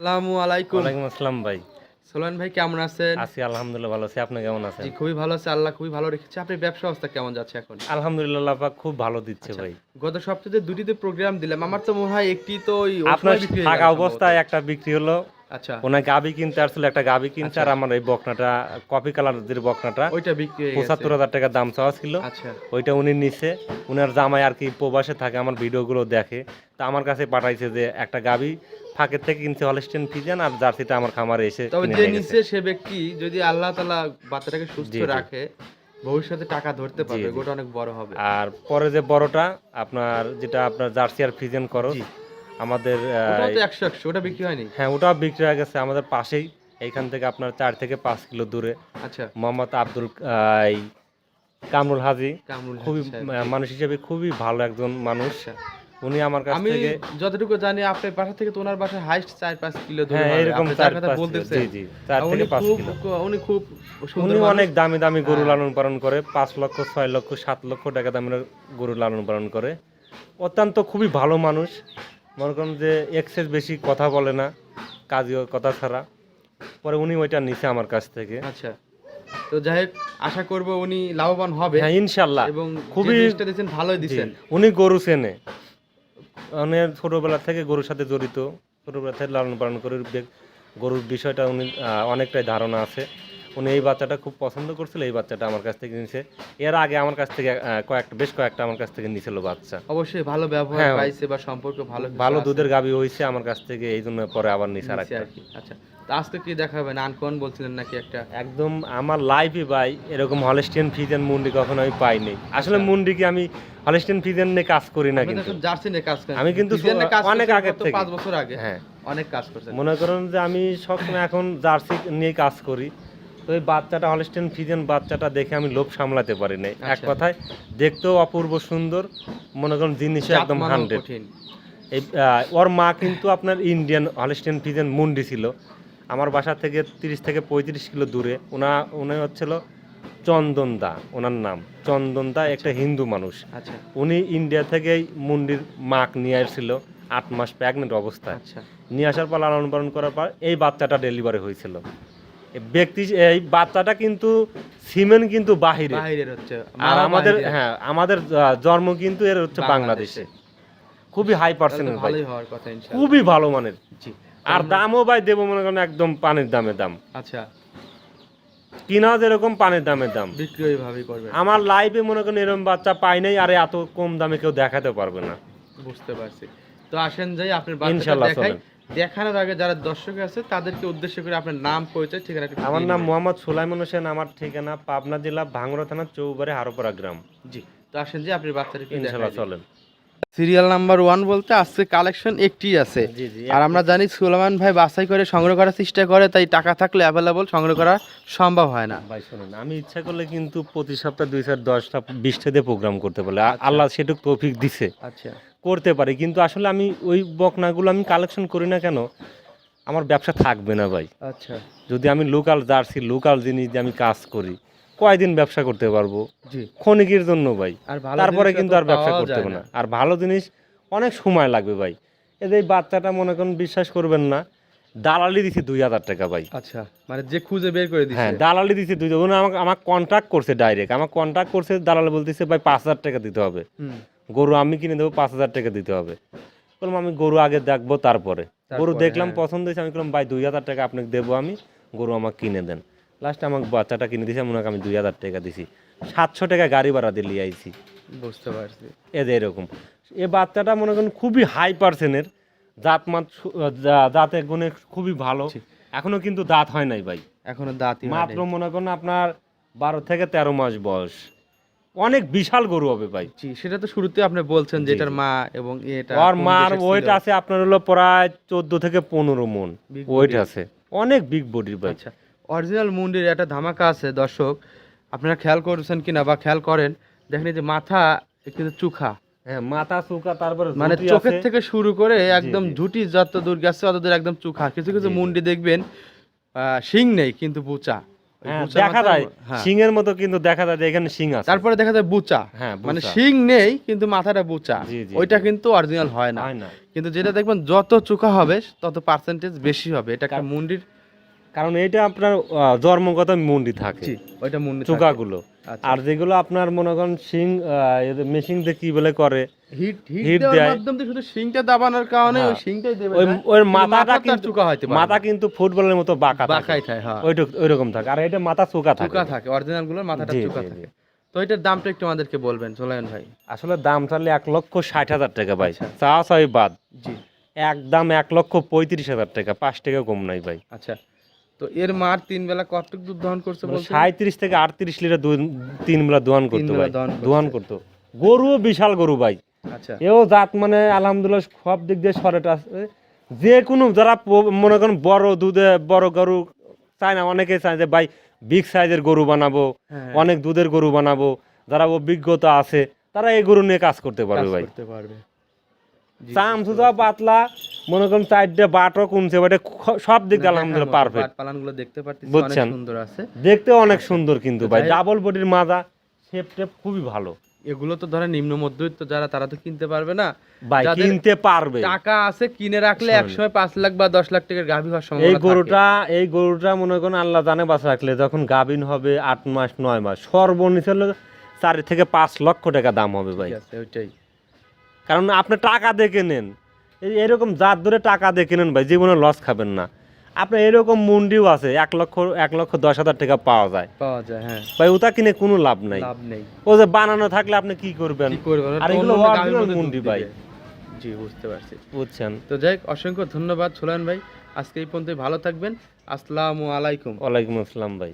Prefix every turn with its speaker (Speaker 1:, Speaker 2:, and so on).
Speaker 1: আসসালামু আলাইকুম।
Speaker 2: ওয়ালাইকুম আসসালাম ভাই।
Speaker 1: সোলান ভাই কেমন আছেন?
Speaker 2: আছি আলহামদুলিল্লাহ ভালো আছি। আপনি কেমন আছেন?
Speaker 1: জি খুবই ভালো আছে আল্লাহ খুবই ভালো রেখেছে। আপনার ব্যবসা অবস্থা কেমন যাচ্ছে এখন?
Speaker 2: আলহামদুলিল্লাহ পাক খুব ভালো দিচ্ছে
Speaker 1: আচ্ছা,
Speaker 2: ভাই।
Speaker 1: গত সপ্তাহে দুটিতে প্রোগ্রাম দিলাম। আমার তো মনে হয় একটি তো ওই
Speaker 2: আপনার থাকা অবস্থায় একটা বিক্রি হলো।
Speaker 1: আচ্ছা।
Speaker 2: ওনার গাবি কিনতে আসছিল একটা গাবি কিনতে আর আমার এই বকনাটা কপি কালার যে বকনাটা।
Speaker 1: ওইটা বিক্রি
Speaker 2: পঁচাত্তর হাজার টাকা দাম চাওয়া ছিল।
Speaker 1: আচ্ছা।
Speaker 2: ওইটা উনি নিছে। উনার জামাই আর কি প্রবাসে থাকে আমার ভিডিওগুলো দেখে। তা আমার কাছে পাঠাইছে যে একটা গাবি ফাঁকের থেকে কিনছে হলস্টেন ফিজেন আর জার্সিটা আমার খামারে এসে
Speaker 1: তবে যে
Speaker 2: নিয়ে গেছে।
Speaker 1: নিচে সে ব্যক্তি যদি আল্লাহ তাআলা বাচ্চাটাকে সুস্থ। রাখে ভবিষ্যতে টাকা ধরতে পারবে গোটা অনেক বড় হবে।
Speaker 2: আর পরে যে বড়টা আপনার যেটা আপনার জার্সি আর করো আমাদের
Speaker 1: একশো একশো ওটা বিক্রি হয়নি?
Speaker 2: হ্যাঁ ওটাও বিক্রি হয়ে গেছে আমাদের পাশেই এইখান থেকে আপনার চার থেকে পাঁচ কিলো দূরে।
Speaker 1: আচ্ছা।
Speaker 2: মোহাম্মদ আব্দুল কামরুল হাজি খুবই মানুষ হিসেবে খুবই ভালো একজন মানুষ।
Speaker 1: আচ্ছা।
Speaker 2: উনি আমার কাছ
Speaker 1: আমি
Speaker 2: থেকে
Speaker 1: যতটুকু জানি আপনার বাসা থেকে তো ওনার বাসা হাইস্ট চার পাঁচ কিলো দূরে
Speaker 2: হ্যাঁ এরকম
Speaker 1: আপনি
Speaker 2: চার
Speaker 1: যার কথা
Speaker 2: পাঁচ কিলো, জি জি চার
Speaker 1: উনি
Speaker 2: থেকে পাঁচ
Speaker 1: খুব
Speaker 2: কিলো।
Speaker 1: উনি খুব
Speaker 2: উনি। অনেক দামি দামি গরু
Speaker 1: হ্যাঁ।
Speaker 2: লালন পালন করে পাঁচ লক্ষ ছয় লক্ষ সাত লক্ষ টাকা দামের গরু লালন পালন করে। অত্যন্ত খুবই ভালো মানুষ। মনে করেন যে এক্সেস বেশি কথা বলে না কাজীয় কথা ছাড়া। পরে উনি ওইটা নিছে আমার কাছ থেকে।
Speaker 1: আচ্ছা। তো যাই হোক আশা করব উনি লাভবান হবে।
Speaker 2: হ্যাঁ ইনশাল্লাহ।
Speaker 1: এবং
Speaker 2: খুবই-
Speaker 1: ভালোই দিচ্ছেন
Speaker 2: উনি গরু চেনে। অনেক ছোটোবেলা থেকে গরুর সাথে জড়িত, ছোটোবেলা থেকে লালন পালন করে গরুর বিষয়টা উনি অনেকটাই ধারণা আছে। উনি এই বাচ্চাটা খুব পছন্দ করছিল এই বাচ্চাটা আমার কাছ থেকে নিছে এর আগে আমার কাছ থেকে কয়েকটা বেশ কয়েকটা আমার কাছ থেকে নিয়েছিল বাচ্চা।
Speaker 1: অবশ্যই ভালো ব্যবহার
Speaker 2: হ্যাঁ।
Speaker 1: পাইছে বা সম্পর্ক ভালো
Speaker 2: ভালো দুধের গাবি হয়েছে আমার কাছ থেকে এই জন্য পরে আবার নিছে আর
Speaker 1: আচ্ছা আজকে কি দেখাবেন আনকন বলছিলেন নাকি একটা?
Speaker 2: একদম আমার লাইফে ভাই এরকম হলস্টিয়ান ফিজেন মুন্ডি কখনো আমি পাইনি। আসলে মুন্ডি কি আমি হলস্টিয়ান ফিজেন নিয়ে কাজ করি না কিন্তু
Speaker 1: জার্সি নিয়ে কাজ করি।
Speaker 2: আমি কিন্তু অনেক আগের থেকে।
Speaker 1: পাঁচ বছর আগে।
Speaker 2: হ্যাঁ।
Speaker 1: অনেক কাজ করছেন।
Speaker 2: মনে করেন যে আমি সবসময় এখন জার্সি নিয়ে কাজ করি। তো এই বাচ্চাটা হলস্টেন ফিজেন বাচ্চাটা দেখে আমি লোভ সামলাতে পারি নাই এক
Speaker 1: আচ্ছা।
Speaker 2: কথায় দেখতেও অপূর্ব সুন্দর মনে করেন জিনিসও
Speaker 1: জাত
Speaker 2: একদম হান্ড্রেড এই ওর মা কিন্তু আপনার ইন্ডিয়ান হলস্টেন ফিজেন মুন্ডি ছিল। আমার বাসা থেকে তিরিশ থেকে পঁয়ত্রিশ কিলো দূরে। ওনা উনি হচ্ছিল চন্দন দা ওনার নাম। চন্দন দা একটা হিন্দু মানুষ।
Speaker 1: আচ্ছা।
Speaker 2: উনি ইন্ডিয়া থেকে এই মুন্ডির মাক নিয়ে আসছিল আট মাস প্রেগনেন্ট অবস্থায়।
Speaker 1: আচ্ছা।
Speaker 2: নিয়ে আসার পর লালন পালন করার পর এই বাচ্চাটা ডেলিভারি হয়েছিল। ব্যক্তি এই বাচ্চাটা কিন্তু সিমেন্ট কিন্তু বাহিরে। আর আমাদের হ্যাঁ আমাদের জন্ম কিন্তু এর হচ্ছে
Speaker 1: বাংলাদেশে।
Speaker 2: খুবই হাই পার্সেন্টেজ
Speaker 1: ভালোই হওয়ার কথা ইনশাআল্লাহ।
Speaker 2: খুবই ভালো মানের।
Speaker 1: জি।
Speaker 2: আর দামও ভাই দেবো মনে করেন একদম পানির দামে দাম।
Speaker 1: আচ্ছা।
Speaker 2: কিনা যেরকম পানির দামে দাম।
Speaker 1: বিক্রি করবেন
Speaker 2: আমার লাইফে মনে করেন এরকম বাচ্চা পাই নাই আর এত কম দামে কেউ দেখাতে পারবে না।
Speaker 1: বুঝতে পারছি। তো আসেন যাই আপনার বাচ্চাটা দেখাই। দেখানোর আগে যারা দর্শক আছে তাদেরকে উদ্দেশ্য করে আপনার নাম পরিচয় ঠিকানা একটু
Speaker 2: আমার নাম মোহাম্মদ সুলাইমান হোসেন আমার ঠিকানা পাবনা জেলা ভাঙ্গুড়া থানা চৌবাড়ি হারোপাড়া গ্রাম।
Speaker 1: জি তো আসেন যে আপনার বাচ্চাটা
Speaker 2: ইনশাল্লাহ চলেন।
Speaker 1: সিরিয়াল নাম্বার ওয়ান বলতে আজকে কালেকশন একটি আছে।
Speaker 2: জি জি
Speaker 1: আর আমরা জানি সুলেমান ভাই বাছাই করে সংগ্রহ করার চেষ্টা করে তাই টাকা থাকলে অ্যাভেলেবল সংগ্রহ করা সম্ভব হয় না।
Speaker 2: ভাই শুনুন আমি ইচ্ছা করলে কিন্তু প্রতি সপ্তাহে দুই চার দশটা বিশটা দিয়ে প্রোগ্রাম করতে পারলে। আল্লাহ সেটুকু তৌফিক দিছে।
Speaker 1: আচ্ছা।
Speaker 2: করতে পারি কিন্তু আসলে আমি ওই বকনাগুলো আমি কালেকশন করি না কেন আমার ব্যবসা থাকবে না ভাই।
Speaker 1: আচ্ছা।
Speaker 2: যদি আমি লোকাল জার্সি লোকাল জিনিস দিয়ে আমি কাজ করি কয়দিন ব্যবসা করতে পারব? ক্ষণিকের জন্য ভাই।
Speaker 1: আর
Speaker 2: তারপরে কিন্তু আর ব্যবসা করতে না। আর ভালো জিনিস অনেক সময় লাগবে ভাই। যে বাচ্চাটা মনে করেন বিশ্বাস করবেন না দালালি দিছি দুই হাজার টাকা ভাই।
Speaker 1: আচ্ছা মানে যে খুঁজে বের করে দিচ্ছে
Speaker 2: হ্যাঁ দালালি দিছে দুই আমাকে আমার কন্ট্রাক্ট করছে ডাইরেক্ট আমার কন্ট্রাক্ট করছে দালাল বলতেছে ভাই পাঁচ হাজার টাকা দিতে হবে।
Speaker 1: হুম।
Speaker 2: গরু আমি কিনে দেবো পাঁচ হাজার টাকা দিতে হবে। বললাম আমি গরু আগে দেখব তারপরে। গরু দেখলাম
Speaker 1: হ্যাঁ।
Speaker 2: পছন্দ হয়েছে আমি বললাম ভাই দুই হাজার টাকা আপনাকে দেবো আমি গরু আমাকে কিনে দেন। লাস্টে আমাকে বাচ্চাটা কিনে দিয়েছে ওনাকে আমি দুই হাজার টাকা দিছি। সাতশো টাকা গাড়ি ভাড়া দিয়ে আইছি।
Speaker 1: বুঝতে পারছি।
Speaker 2: এদের এরকম। এ বাচ্চাটা মনে করেন খুবই হাই পার্সেন্টের দাঁত মাত দাঁতের গুণে খুবই ভালো। এখনও কিন্তু দাঁত হয় নাই ভাই।
Speaker 1: এখনও দাঁত
Speaker 2: মাত্র মনে করেন আপনার বারো থেকে তেরো মাস বয়স। অনেক বিশাল গরু হবে ভাই।
Speaker 1: জি সেটা তো শুরুতে আপনি বলছেন যে এটার মা এবং এটা কোন
Speaker 2: মার ওয়েট আছে আপনার হলো প্রায় চোদ্দ থেকে পনেরো মন। ওয়েট আছে। অনেক বিগ বডির ভাই।
Speaker 1: আচ্ছা অরিজিনাল মুন্ডির একটা ধামাকা আছে দর্শক। আপনারা খেয়াল করছেন কিনা বা খেয়াল করেন দেখেন যে মাথা কিন্তু চুখা।
Speaker 2: হ্যাঁ মাথা চুকা তারপরে
Speaker 1: মানে চোখের থেকে শুরু করে একদম। ঝুটি যত দূর গেছে তত দূর একদম চুখা। কিছু কিছু। মুন্ডি দেখবেন আহ, শিং নেই কিন্তু বুচা
Speaker 2: দেখা যায়।
Speaker 1: হ্যাঁ।
Speaker 2: শিংয়ের মতো কিন্তু দেখা যায় যে এখানে শিং আছে।
Speaker 1: তারপরে দেখা যায় বুচা।
Speaker 2: হ্যাঁ
Speaker 1: মানে। শিং নেই কিন্তু মাথাটা বুচা। ওইটা কিন্তু অরিজিনাল হয় না। কিন্তু যেটা দেখবেন যত চোখা হবে তত পার্সেন্টেজ বেশি হবে। এটা মুন্ডির
Speaker 2: কারণ এটা আপনার জন্মগত মুন্ডি থাকে।
Speaker 1: ওইটা মুন্ডি
Speaker 2: চোকাগুলো
Speaker 1: আচ্ছা।
Speaker 2: আর যেগুলো আপনার মনে করেন শিং মেশিন দিয়ে কি বলে করে
Speaker 1: হিট হিট
Speaker 2: হিট
Speaker 1: দেওয়ার
Speaker 2: দেয়।
Speaker 1: শুধু শিংটা দাবানোর কারণে। ওই শিংটাই দেবে
Speaker 2: ওই
Speaker 1: না।
Speaker 2: ওই
Speaker 1: কিন্তু
Speaker 2: মাথাটা
Speaker 1: মাথাটা
Speaker 2: কিন্তু
Speaker 1: চোখা হইতে পারে
Speaker 2: মাথা কিন্তু ফুটবলের মতো বাঁকা
Speaker 1: বাঁকাই
Speaker 2: থাকে
Speaker 1: থাকে হ্যাঁ
Speaker 2: ওইরকম থাকে। আর এটা মাথা চোকা থাকে।
Speaker 1: চোখা থাকে অরিজিনালগুলোর মাথাটা
Speaker 2: জি,
Speaker 1: থাকে। তো এটার দামটা একটু আমাদেরকে বলবেন ভাই।
Speaker 2: আসলে দাম এক লক্ষ ষাট হাজার টাকা ভাই।
Speaker 1: আচ্ছা।
Speaker 2: চা চাই বাদ
Speaker 1: জি।
Speaker 2: একদম এক লক্ষ পঁয়ত্রিশ হাজার টাকা। পাঁচ টাকা কম নাই ভাই।
Speaker 1: আচ্ছা। তো এর মার তিন বেলা কতটুকু দুধ দহন করছে
Speaker 2: সাঁত্রিশ থেকে আটত্রিশ লিটার দুধ- তিন বেলা করতো ভাই। করতো। গরু বিশাল গরু ভাই।
Speaker 1: আচ্ছা।
Speaker 2: এও জাত মানে আলহামদুলিল্লাহ সব দিক দিয়ে সরেটা আছে। যে কোনো যারা মনে করেন বড় দুধে বড় গরু চায় না অনেকে চায় যে ভাই বিগ সাইজের গরু বানাবো
Speaker 1: হ্যাঁ।
Speaker 2: অনেক দুধের গরু বানাবো। যারা অভিজ্ঞতা আছে তারা এই গরু নিয়ে কাজ করতে পারবে ভাই।
Speaker 1: করতে পারবে।
Speaker 2: চাম সুজা পাতলা মনে করেন চারটে বাটও কুনছে বাটে সব দিক দিয়ে আলহামদুলিল্লাহ পারফেক্ট
Speaker 1: পালানগুলো দেখতে পারতেছি অনেক? সুন্দর আছে।
Speaker 2: দেখতে অনেক সুন্দর কিন্তু ভাই। ডাবল বডির মাজা শেপ টেপ খুবই ভালো।
Speaker 1: এগুলো তো ধরেন নিম্ন মধ্যবিত্ত যারা তারা তো কিনতে পারবে না।
Speaker 2: ভাই কিনতে পারবে।
Speaker 1: টাকা আছে কিনে রাখলে। একসময় পাঁচ লাখ বা দশ লাখ টাকার গাভী হওয়ার
Speaker 2: এই
Speaker 1: সম্ভাবনা থাকে।
Speaker 2: গরুটা এই গরুটা মনে করেন আল্লাহ জানে বাঁচা রাখলে যখন গাভিন হবে আট মাস নয় মাস সর্বনিম্ন চার থেকে পাঁচ লক্ষ টাকা দাম হবে ভাই।
Speaker 1: ওইটাই।
Speaker 2: কারণ আপনি টাকা দেখে নেন। এই এরকম জাত ধরে টাকা দেখে নেন ভাই জীবনে লস খাবেন না। আপনার এরকম মুন্ডিও আছে এক লক্ষ এক লক্ষ দশ হাজার টাকা পাওয়া যায়।
Speaker 1: পাওয়া যায় হ্যাঁ।
Speaker 2: ভাই ওটা কিনে কোনো লাভ নাই।
Speaker 1: লাভ নেই।
Speaker 2: ও যে বানানো থাকলে আপনি কি করবেন? আর এগুলো original মুন্ডি ভাই।
Speaker 1: জি বুঝতে পারছি।
Speaker 2: বুঝছেন?
Speaker 1: তো যাই অসংখ্য ধন্যবাদ সোলান ভাই। আজকে এই পর্যন্ত ভালো থাকবেন। আসসালামু আলাইকুম।
Speaker 2: ওয়ালাইকুম আসসালাম ভাই।